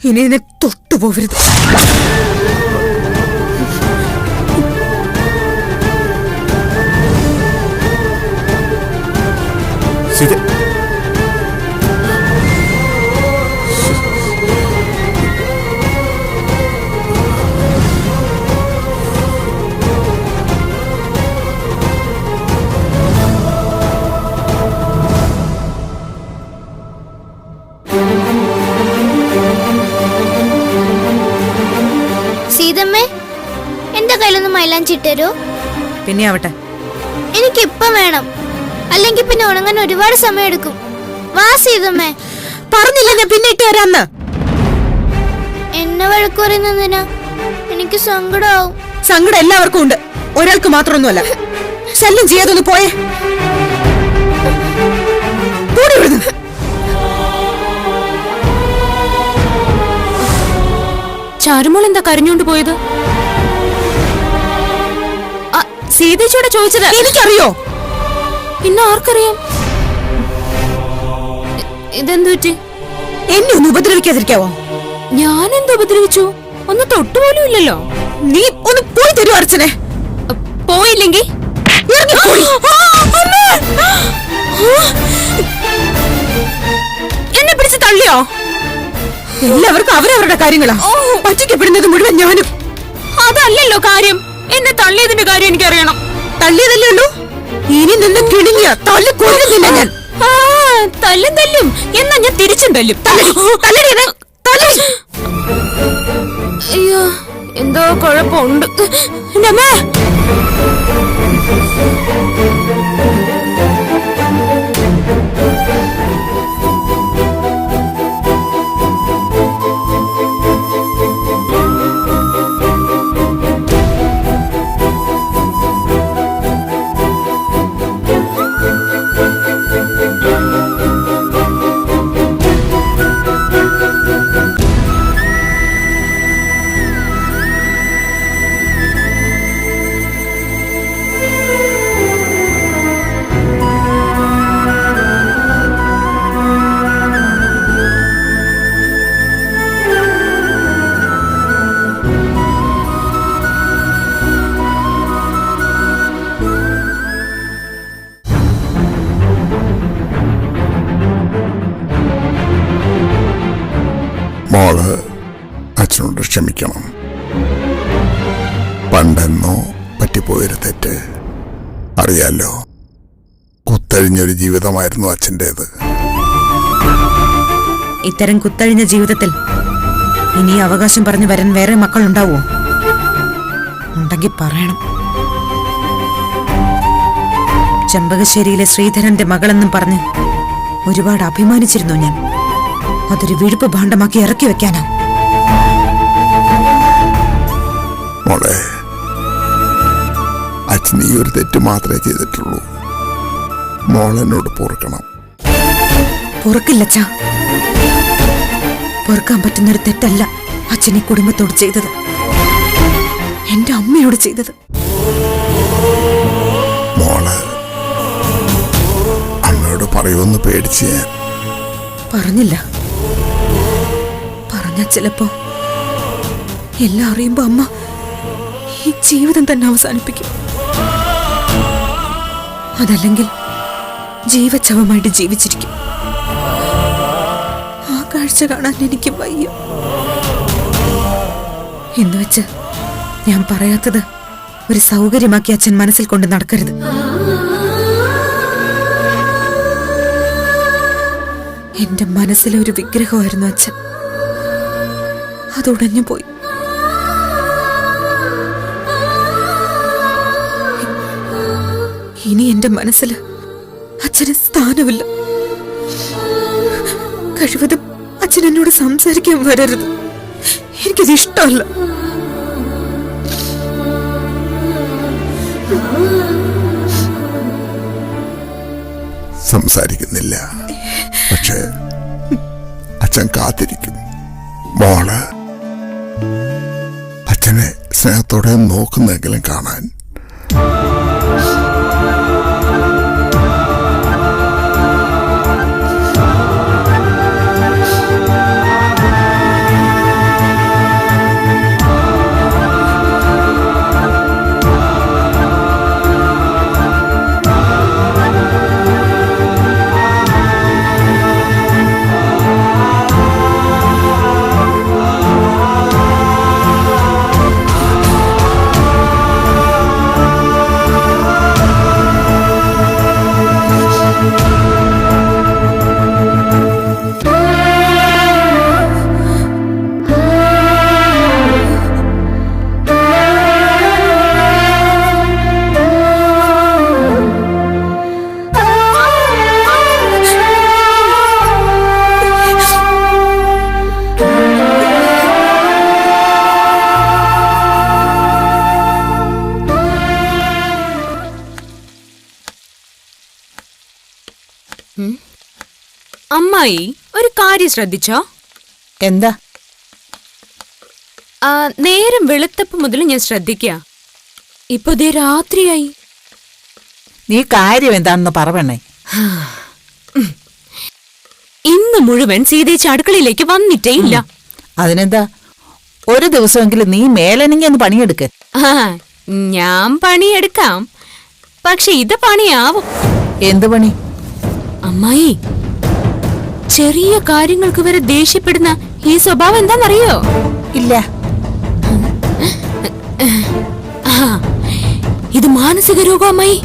ഇനി ഇതിനെ തൊട്ടുപോകരുത് See സീതമ്മേ എന്റെ കയ്യിലൊന്ന് മൈലാഞ്ചി ഇട്ടരോ പിന്നെ ആവട്ടെ എനിക്ക് ഇപ്പം വേണം. അല്ലെങ്കിൽ പിന്നെ ഉണങ്ങാൻ ഒരുപാട് സമയം എടുക്കും വാ സീതമ്മേ. പറഞ്ഞില്ല ഞാൻ പിന്നെ ഇട്ട് തരാന്ന് എന്നെ വഴക്ക് പറയുന്നതിനാ എനിക്ക് സങ്കടമാവും സങ്കടം എല്ലാവർക്കും ഉണ്ട്. ഒരാൾക്ക് മാത്രമൊന്നുമല്ല. ശല്യം ചെയ്യാതൊന്ന് പോയേ. ഇവിടുന്ന്. ചാരുമോൾ എന്താ കരഞ്ഞോണ്ട് പോയത്? സീതേച്ചിയോടെ ചോദിച്ചത് എനിക്കറിയോ? പിന്നെ ആർക്കറിയാം? ഇതെന്തു പറ്റി? എന്നെ ഒന്ന് ഉപദ്രവിക്കാതിരിക്കാവോ? ഞാൻ എന്ത് ഉപദ്രവിച്ചു? ഒന്ന് തൊട്ടുപോലും ഇല്ലല്ലോ. നീ ഒന്ന് പോയി തരൂ അർച്ചനെ. പോയില്ലെങ്കിൽ. എന്നെ പിടിച്ച് തള്ളിയോ? എല്ലാവർക്കും അവരവരുടെ കാര്യങ്ങളാ. പറ്റിക്കപ്പെടുന്നത് മുഴുവൻ ഞാനും. അതല്ലല്ലോ കാര്യം. എന്നെ തള്ളിയതിന്റെ കാര്യം എനിക്കറിയണം. തള്ളിയതല്ലേ ഉള്ളൂ ഇനി നിന്ന് കിണിങ്ങിയ തല്ലി കൊല്ലുന്നില്ല ഞാൻ. ആ, തല്ലും തല്ലും. എന്നാ ഞാൻ തിരിച്ചും തല്ലും. തല്ലടി എന്നെ, തല്ലടി. അയ്യോ എന്തോ കുഴപ്പമുണ്ട്. എന്റെ കുത്തഴിഞ്ഞൊരു ജീവിതമായിരുന്നു അച്ഛന്റേത്. ഇത്തരം കുത്തഴിഞ്ഞ ജീവിതത്തിൽ ഇനി അവകാശം പറഞ്ഞു വരാൻ വേറെ മക്കളുണ്ടാവോ ഉണ്ടെങ്കിൽ പറയണം. ചെമ്പകശ്ശേരിയിലെ ശ്രീധരന്റെ മകളെന്നും പറഞ്ഞ് ഒരുപാട് അഭിമാനിച്ചിരുന്നു ഞാൻ. അതൊരു വിഴുപ്പ് ഭാണ്ഡമാക്കി ഇറക്കി വെക്കാനാ. മോളെ അച്ഛൻ ഈ ഒരു തെറ്റ് മാത്രമേ ചെയ്തിട്ടുള്ളൂ. മോളെന്നോട് പൊറുക്കണം. പൊറുക്കില്ലച്ചാ. പൊറുക്കാൻ പറ്റുന്നൊരു തെറ്റല്ല അച്ഛനെ കുടുംബത്തോട് ചെയ്തത്. എന്റെ അമ്മയോട് ചെയ്തത്. മോൾ അമ്മയോട് പറയുമെന്ന് പേടിച്ച് ഞാൻ. പറഞ്ഞില്ല. പറഞ്ഞ ചിലപ്പോ എല്ലാം അറിയുമ്പോ അമ്മ ഈ ജീവിതം തന്നെ അവസാനിപ്പിക്കും. അതല്ലെങ്കിൽ ജീവച്ഛവമായിട്ട് ജീവിച്ചിരിക്കും. ആ കാഴ്ച കാണാൻ എനിക്ക് വയ്യ. എന്ന് വെച്ച് ഞാൻ പറയാത്തത് ഒരു സൗകര്യമാക്കി അച്ഛൻ മനസ്സിൽ കൊണ്ട് നടക്കരുത്. എന്റെ മനസ്സിലെ ഒരു വിഗ്രഹമായിരുന്നു അച്ഛൻ. അതുടഞ്ഞു പോയി. ഇനി എന്റെ മനസ്സിൽ അച്ഛന് സ്ഥാനമില്ല. കഴിവതും അച്ഛൻ എന്നോട് സംസാരിക്കാൻ വരരുത്. എനിക്കത് ഇഷ്ടമല്ല. സംസാരിക്കുന്നില്ല. പക്ഷേ അച്ഛൻ കാത്തിരിക്കും. മോൾ അച്ഛനെ സ്നേഹത്തോടെ നോക്കുന്നെങ്കിലും കാണാൻ അമ്മായി ഒരു കാര്യം ശ്രദ്ധിച്ചോ? എന്താ? ആ, നേരം വെളുത്തപ്പ് മുതൽ ഞാൻ ശ്രദ്ധിക്ക ഇപ്പൊ ദേ രാത്രിയായി. നീ കാര്യം എന്താണെന്ന് പറവണേ ഇന്ന് മുഴുവൻ സീതേച്ചി അടുക്കളയിലേക്ക് വന്നിട്ടേ ഇല്ല. അതിനെന്താ? ഒരു ദിവസമെങ്കിലും നീ മേലനെങ്കി ഒന്ന് പണിയെടുക്ക്. ആ, ഞാൻ പണിയെടുക്കാം. പക്ഷെ ഇത് പണിയാവും. എന്ത് പണി? അമ്മായി ചെറിയ കാര്യങ്ങൾക്ക് വരെ ദേഷ്യപ്പെടുന്ന ഈ സ്വഭാവം എന്താണെന്നറിയോ? ഇല്ല. ഇത് മാനസിക രോഗമായി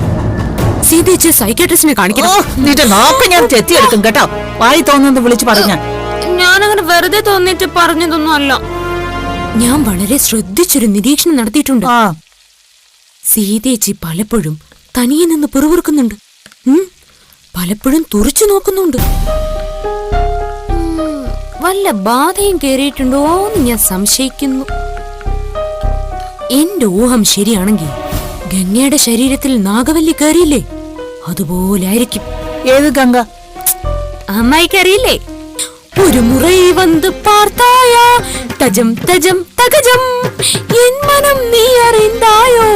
അമ്മായി സൈക്കാട്രിസ്റ്റിനെ കാണിക്കണം. നിന്റെ നോക്ക ഞാൻ തെറ്റിയെടുക്കും കേട്ടോ. വായി തോന്നുന്നത് വിളിച്ചു പറഞ്ഞ ഞാനങ്ങനെ വെറുതെ തോന്നിട്ട് പറഞ്ഞതൊന്നും അല്ല. ഞാൻ വളരെ ശ്രദ്ധിച്ചൊരു നിരീക്ഷണം നടത്തിയിട്ടുണ്ട്. ആ. സീതേച്ചി പലപ്പോഴും തനിയെ നിന്ന് പിറുവിറുക്കുന്നുണ്ട് ഉം, പലപ്പോഴും തുറച്ചു നോക്കുന്നുണ്ട്. വല്ല ബാധയും കയറിയിട്ടുണ്ടോ എന്ന് ഞാൻ സംശയിക്കുന്നു. എന്റെ ഊഹം ശരിയാണെങ്കിൽ ഗംഗയുടെ ശരീരത്തിൽ നാഗവല്ലി കയറിയില്ലേ? അതുപോലെ ആയിരിക്കും. ഏത് ഗംഗ? അമ്മായിക്കറിയില്ലേ ഒരു മുറൈ വന്ന് പാർത്തായ തജം തജം തകജം. എൻ മനം നീ അറിയണ്ടായോ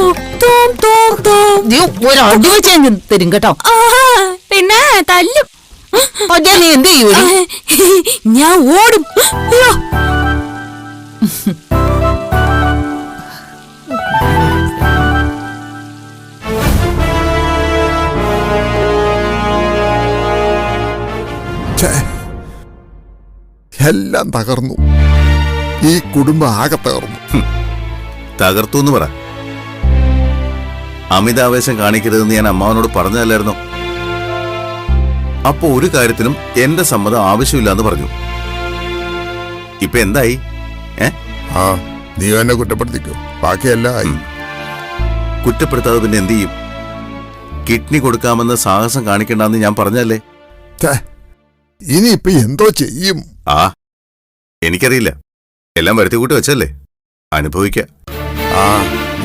തോം തോം തോം. ഒരു അടി വെച്ച് തരും കേട്ടോ. ആഹാ, പിന്നെ തല്ലും. അതെ നീ എന്ത് ചെയ്യൂ ഞാൻ ഓടും. അയ്യോ എല്ലാം തകർന്നു. ഈ കുടുംബം ആകെ തകർന്നു. തകർത്തു എന്ന് പറ. അമിതാവേശം കാണിക്കരുതെന്ന് ഞാൻ അമ്മാവനോട് പറഞ്ഞതല്ലായിരുന്നോ? അപ്പൊ ഒരു കാര്യത്തിനും എന്റെ സമ്മതം ആവശ്യമില്ല എന്ന് പറഞ്ഞു. ഇപ്പൊ എന്തായി? ഏ? ആ നീ എന്നെ കുറ്റപ്പെടുത്തിക്കോ. ബാക്കിയെല്ലാം ആയി. കുറ്റപ്പെടുത്താതെ പിന്നെ എന്ത് ചെയ്യും? കിഡ്നി കൊടുക്കാമെന്ന് സാഹസം കാണിക്കണ്ടെന്ന് ഞാൻ പറഞ്ഞല്ലേ? ഇനി ഇനിയിപ്പൊ എന്തോ ചെയ്യും? ആ എനിക്കറിയില്ല. എല്ലാം വരുത്തി കൂട്ടി വെച്ചല്ലേ? അനുഭവിക്ക. ആ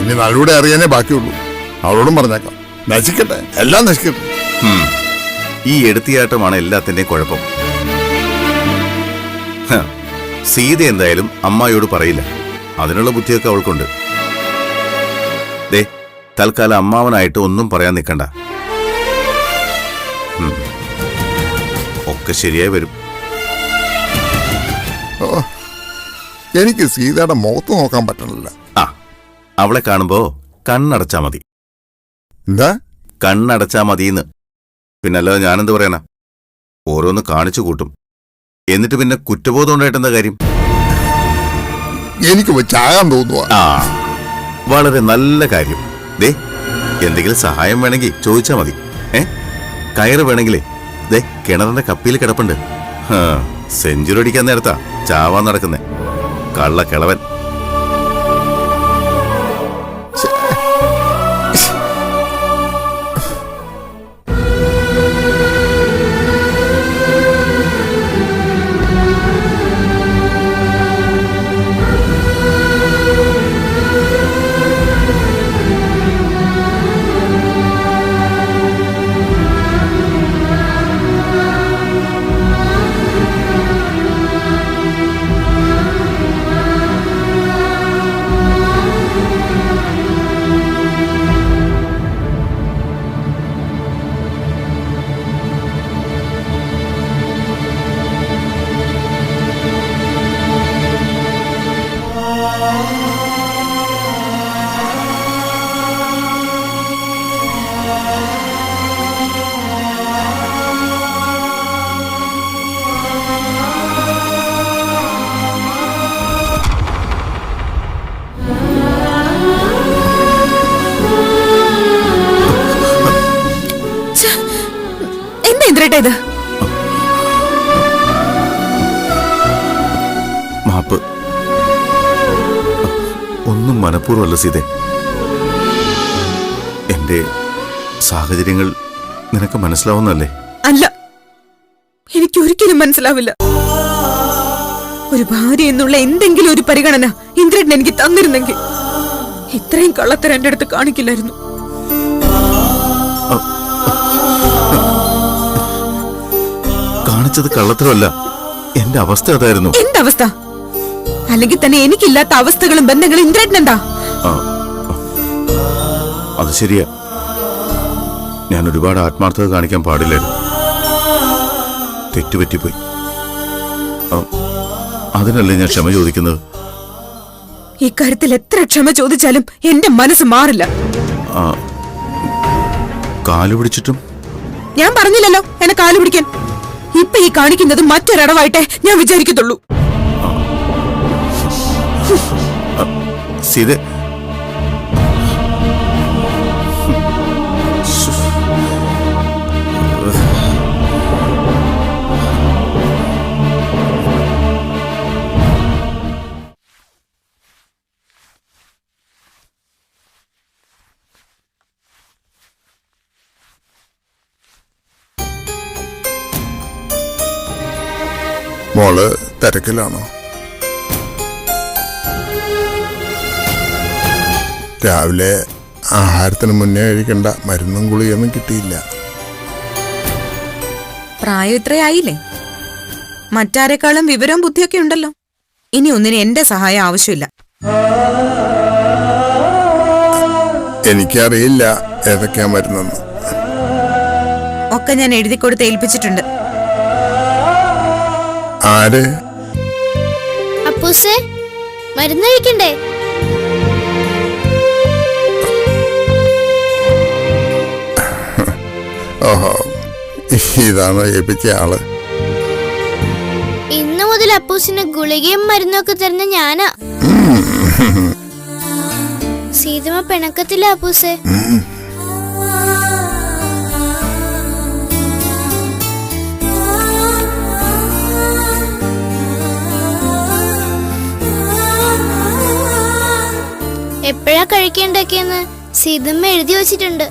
ഇനി നല്ലൂടെ അറിയാനേ ബാക്കിയുള്ളൂ. അവളോടും പറഞ്ഞേക്കാം. നശിക്കട്ടെ. എല്ലാം നശിക്കട്ടെ. ഈ എടുത്തിയാട്ടമാണ് എല്ലാത്തിന്റെയും കുഴപ്പം. സീത എന്തായാലും അമ്മായിയോട് പറയില്ല. അതിനുള്ള ബുദ്ധിയൊക്കെ അവൾക്കുണ്ട്. ദേ തൽക്കാലം അമ്മാവനായിട്ട് ഒന്നും പറയാൻ നിൽക്കണ്ട. ഒക്കെ ശരിയായി വരും. എനിക്ക് സീതയുടെ മുഖത്ത് നോക്കാൻ പറ്റണില്ല. ആ അവളെ കാണുമ്പോ കണ്ണടച്ചാ മതി. എന്താ? കണ്ണടച്ചാ മതിയെന്ന് പിന്നല്ലാതെ ഞാനെന്ത് പറയാനാ? ഓരോന്ന് കാണിച്ചു കൂട്ടും. എന്നിട്ട് പിന്നെ കുറ്റബോധം ഉണ്ടായിട്ടെന്താ കാര്യം? എനിക്ക് ചാകാൻ തോന്നുക ആ വളരെ നല്ല കാര്യം. ദേ എന്തെങ്കിലും സഹായം വേണമെങ്കിൽ ചോദിച്ചാ മതി. ഏ? കയറ് വേണമെങ്കിലേ. ദേ കിണറിന്റെ കപ്പിയിൽ കിടപ്പുണ്ട്. സെഞ്ചുറി അടിക്കാൻ നേരത്താ. ചാവാൻ നടക്കുന്നേ. കള്ള കിളവൻ മനഃപൂർവമല്ല സീതേ. എന്റെ സാഹചര്യങ്ങൾ നിനക്ക് മനസ്സിലാവുന്നല്ലേ അല്ല. എനിക്ക് ഒരിക്കലും മനസ്സിലാവില്ല. ഒരു ഭാര്യ എന്നുള്ള എന്തെങ്കിലും ഒരു പരിഗണന ഇന്ദ്രൻ എനിക്ക് തന്നിരുന്നെങ്കിൽ ഇത്രയും കള്ളത്തരം എന്റെ അടുത്ത് കാണിക്കില്ലായിരുന്നു. കാണിച്ചത് കള്ളത്തരമല്ല. എന്റെ അവസ്ഥ അതായിരുന്നു. എന്തവസ്ഥ? അല്ലെങ്കിൽ തന്നെ എനിക്കില്ലാത്ത അവസ്ഥകളും ബന്ധങ്ങളും ഇന്ദ്രേട്ടനെന്താ. അത് ശരിയാ. ഞാൻ ഒരുപാട് ആത്മാർത്ഥത കാണിക്കാൻ പാടില്ലായിരുന്നു. തെറ്റുപറ്റിപ്പോയി. അതിനല്ലേ ഞാൻ ക്ഷമ ചോദിക്കുന്നത്? ഇക്കാര്യത്തിൽ എത്ര ക്ഷമ ചോദിച്ചാലും എന്റെ മനസ്സ് മാറില്ല. കാൽ പിടിച്ചിട്ടും? ഞാൻ പറഞ്ഞില്ലല്ലോ എന്നെ കാലു പിടിക്കാൻ. ഇപ്പൊ ഈ കാണിക്കുന്നത് മറ്റൊരടവായിട്ടേ ഞാൻ വിചാരിക്കത്തുള്ളൂ. സീത. മോൾ തിരക്കിലാണോ? രാവിലെ ആഹാരത്തിന് മുന്നേ കഴിക്കേണ്ട മരുന്നും ഗുളിയൊന്നും കിട്ടിയില്ല. പ്രായം ഇത്രയായില്ലേ? മറ്റാരെക്കാളും വിവരവും ബുദ്ധിയൊക്കെ ഉണ്ടല്ലോ. ഇനി ഒന്നിന് എന്റെ സഹായം ആവശ്യമില്ല. എനിക്കറിയില്ല ഏതൊക്കെയാ മരുന്നെന്ന്. ഒക്കെ ഞാൻ എഴുതി കൊടുത്ത് ഏൽപ്പിച്ചിട്ടുണ്ട്. ആര്? അപ്പൂസേ മരുന്ന് കഴിക്കണ്ടേ? ഓഹോ ഇതാണോ ഏൽപ്പിച്ച ആൾ. ഇന്നു മുതൽ അപ്പൂസിന് ഗുളികയും മരുന്നൊക്കെ തരുന്ന ഞാനാ. സീതമ്മ പിണക്കത്തില്ല അപ്പൂസേ. എപ്പോഴാ കഴിക്കേണ്ടൊക്കെയെന്ന് സീതമ്മ എഴുതി വച്ചിട്ടുണ്ട്.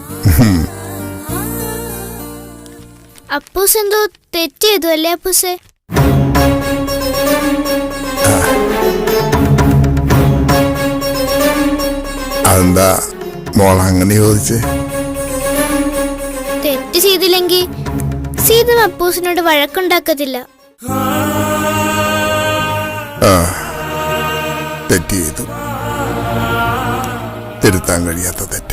അപ്പൂസ് എന്തോ തെറ്റ് ചെയ്തു അല്ലേ അപ്പൂസേ അതെന്താ മോൾ അങ്ങനെ ചോദിച്ചേ? തെറ്റ് ചെയ്തില്ലെങ്കിൽ സീതം അപ്പൂസിനോട് വഴക്കുണ്ടാക്കത്തില്ല. ആ തെറ്റ് ചെയ്തു. തിരുത്താൻ കഴിയാത്ത തെറ്റ്.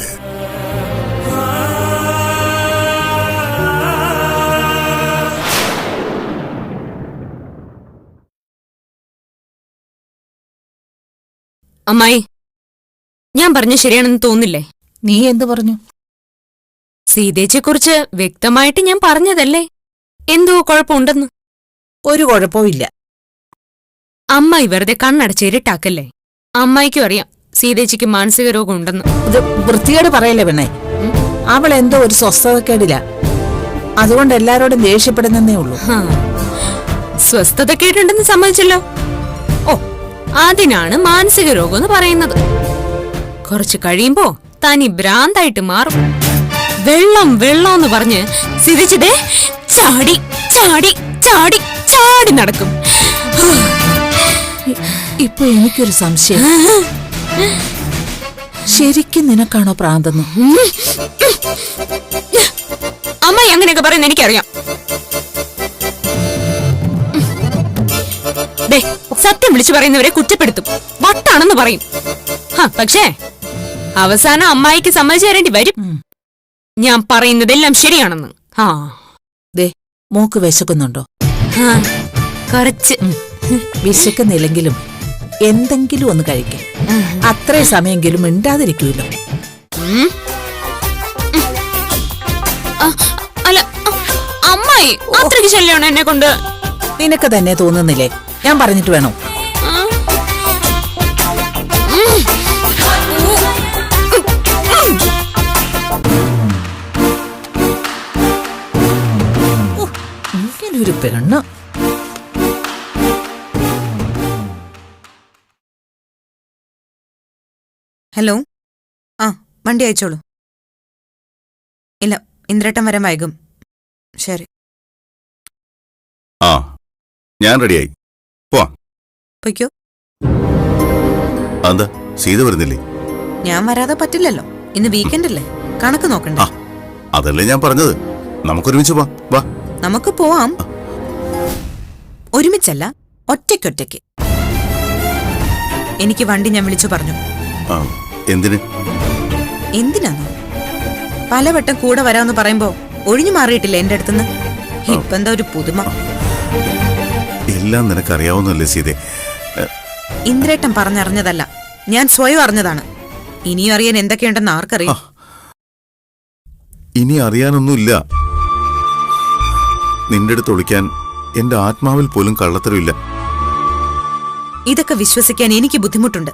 അമ്മായി ഞാൻ പറഞ്ഞ ശരിയാണെന്ന് തോന്നില്ലേ നീ എന്ത് പറഞ്ഞു? സീതേച്ചെക്കുറിച്ച് വ്യക്തമായിട്ട് ഞാൻ പറഞ്ഞതല്ലേ? എന്തോ കുഴപ്പമുണ്ടെന്ന്? ഒരു കുഴപ്പമില്ല അമ്മ അമ്മായി വെറുതെ കണ്ണടച്ച് ഇരുട്ടാക്കല്ലേ അമ്മായിക്കും അറിയാം സീതേച്ചിക്ക് മാനസിക രോഗം ഉണ്ടെന്ന് ഇത് വൃത്തികേട് പറയല്ലേ പെണ്ണേ? അവൾ എന്തോ ഒരു സ്വസ്ഥതക്കേടില്ല അതുകൊണ്ട് എല്ലാരോടും ദേഷ്യപ്പെടുന്നേ ഉള്ളൂ. സ്വസ്ഥതക്കേടുണ്ടെന്ന് സ്വസ്ഥത കേട്ടുണ്ടെന്ന് സമ്മതിച്ചല്ലോ. ഓ അതിനാണ് മാനസിക രോഗം എന്ന് പറയുന്നത്. കുറച്ച് കഴിയുമ്പോ തനി ഭ്രാന്തായിട്ട് മാറും. വെള്ളം വെള്ളം എന്ന് പറഞ്ഞ് സിരിച്ചതേ ചാടി ചാടി ചാടി ചാടി നടക്കും. ഇപ്പൊ എനിക്കൊരു സംശയം. ശരിക്കും നിനക്കാണോ പ്രാന്തെന്ന്? അമ്മ അങ്ങനെയൊക്കെ പറയുന്ന എനിക്കറിയാം. സത്യം വിളിച്ചു പറയുന്നവരെ കുറ്റപ്പെടുത്തും. വട്ടാണെന്ന് പറയും. പക്ഷേ അവസാനം അമ്മായിക്ക് സമ്മതിച്ചു തരേണ്ടി വരും. ഞാൻ പറയുന്നതെല്ലാം ശരിയാണെന്ന്. ആ ദേ മോക്ക് വിശക്കുന്നുണ്ടോ? കുറച്ച്. വിശക്കുന്നില്ലെങ്കിലും എന്തെങ്കിലും ഒന്ന് കഴിക്കാം. അത്രേ സമയെങ്കിലും മിണ്ടാതിരിക്കൂല്ലോ. അല്ല അമ്മായി അത്രയ്ക്ക് ശല്യമാണ് എന്നെ കൊണ്ട് നിനക്ക് തന്നെ തോന്നുന്നില്ലേ? ഞാൻ പറഞ്ഞിട്ട് വേണോ. ഒരു പെണ്ണ്. ഹലോ. ആ വണ്ടി അയച്ചോളൂ. ഇല്ല ഇന്ദ്രേട്ടൻ വരാൻ വൈകും. ശരി. ആ ഞാൻ റെഡിയായി. പൊയ്ക്കോ എന്താ സീത വരുന്നില്ലേ? ഞാൻ വരാതെ പറ്റില്ലല്ലോ. ഇന്ന് വീക്കെൻഡ് അല്ലേ? കണക്ക് നോക്കണ്ടേ? അതല്ലേ ഞാൻ പറഞ്ഞത്. നമുക്ക് ഒരുമിച്ച് വാ. നമുക്ക് പോവാം. ഒരുമിച്ചല്ല ഒറ്റയ്ക്കൊറ്റയ്ക്ക്. എനിക്ക് വണ്ടി ഞാൻ വിളിച്ചു പറഞ്ഞു. എന്തിന്? എന്തിനാന്നോ പലവട്ടം കൂടെ വരാമെന്ന് പറയുമ്പോ ഒഴിഞ്ഞു മാറിയിട്ടില്ല എന്റെ അടുത്തുനിന്ന്? ഇപ്പൊ എന്താ ഒരു പുതുമ? എല്ലാം നിനക്കറിയാവുന്നല്ലേ സീതേ. ഇന്ദ്രേട്ടൻ പറഞ്ഞറിഞ്ഞതല്ല. ഞാൻ സ്വയം അറിഞ്ഞതാണ്. ഇനിയും അറിയാൻ എന്തൊക്കെയുണ്ടെന്ന് ആർക്കറിയാം? ഇനി അറിയാനൊന്നുമില്ല. നിന്റെ അടുത്ത് ഒളിക്കാൻ എന്റെ ആത്മാവിൽ പോലും കള്ളത്തരമില്ല. ഇതൊക്കെ വിശ്വസിക്കാൻ എനിക്ക് ബുദ്ധിമുട്ടുണ്ട്.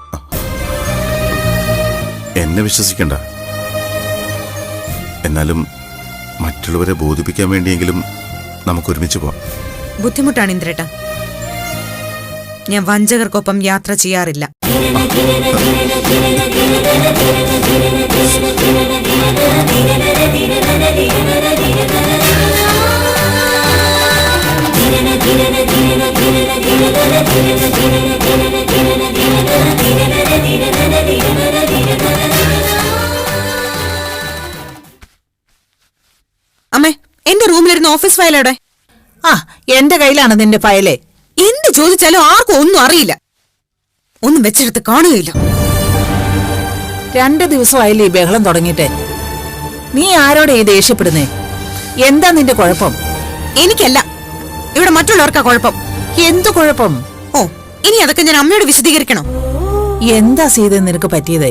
എന്നെ വിശ്വസിക്കണ്ട. എന്നാലും മറ്റുള്ളവരെ ബോധിപ്പിക്കാൻ വേണ്ടിയെങ്കിലും നമുക്ക് ഒരുമിച്ച് പോവാം. ബുദ്ധിമുട്ടാണ് ഇന്ദ്രേട്ട. ഞാൻ വഞ്ചകർക്കൊപ്പം യാത്ര ചെയ്യാറില്ല. അമ്മേ എന്റെ റൂമിലിരുന്ന ഓഫീസ് ഫയൽ ആ എന്റെ കയ്യിലാണ് നിന്റെ ഫയലേ. എന്ത് ചോദിച്ചാലും ആർക്കും ഒന്നും അറിയില്ല. ഒന്നും വെച്ചെടുത്ത് കാണുകയില്ല. രണ്ട് ദിവസമായില്ലേ ഈ ബഹളം തുടങ്ങിയിട്ട്? നീ ആരോടെ ഈ ദേഷ്യപ്പെടുന്നേ? എന്താ നിന്റെ കുഴപ്പം? എനിക്കല്ല. ഇവിടെ മറ്റുള്ളവർക്കാ കുഴപ്പം. എന്തു കുഴപ്പം? ഓ ഇനി അതൊക്കെ ഞാൻ അമ്മയോട് വിശദീകരിക്കണം? എന്താ സീത നിനക്ക് പറ്റിയത്?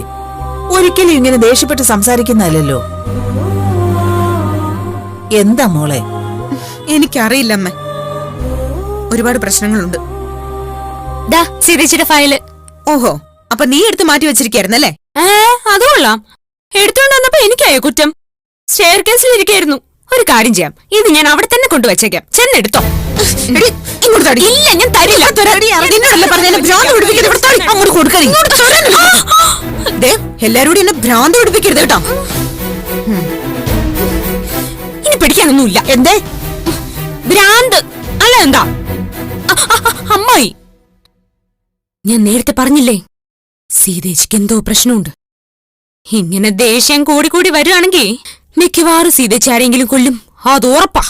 ഒരിക്കലും ഇങ്ങനെ ദേഷ്യപ്പെട്ട് സംസാരിക്കുന്നതല്ലോ എന്താ മോളെ? എനിക്കറിയില്ല അമ്മ ഒരുപാട് പ്രശ്നങ്ങളുണ്ട്. ദാ സീതേച്ചിയുടെ ഫയൽ. ഓഹോ അപ്പൊ നീ എടുത്ത് മാറ്റി വെച്ചിരിക്കായിരുന്നല്ലേ ഏ അത് കൊള്ളാം. എടുത്തോണ്ട് വന്നപ്പോ എനിക്കായോ കുറ്റം? സ്റ്റെയർ കേസിൽ ഇരിക്കായിരുന്നു. ഒരു കാര്യം ചെയ്യാം. ഇത് ഞാൻ അവിടെ തന്നെ കൊണ്ടുവച്ചേക്കാം. ചെന്നെടുത്തോ. ഇല്ല ഞാൻ തരില്ല. എല്ലാരോടും എന്നെ ഭ്രാന്ത് പിടിപ്പിക്കരുത് കേട്ടോ. ഇനി പിടിക്കാനൊന്നുമില്ല. എന്തേ? ഭ്രാന്ത്. അല്ല എന്താ? അമ്മായി. ഞാൻ നേരത്തെ പറഞ്ഞില്ലേ സീതേച്ചിക്ക് എന്തോ പ്രശ്നമുണ്ട്. ഇങ്ങനെ ദേഷ്യം കൂടി കൂടി വരുവാണെങ്കിൽ മിക്കവാറും സീതേച്ചി ആരെങ്കിലും കൊല്ലും അത് ഉറപ്പാ.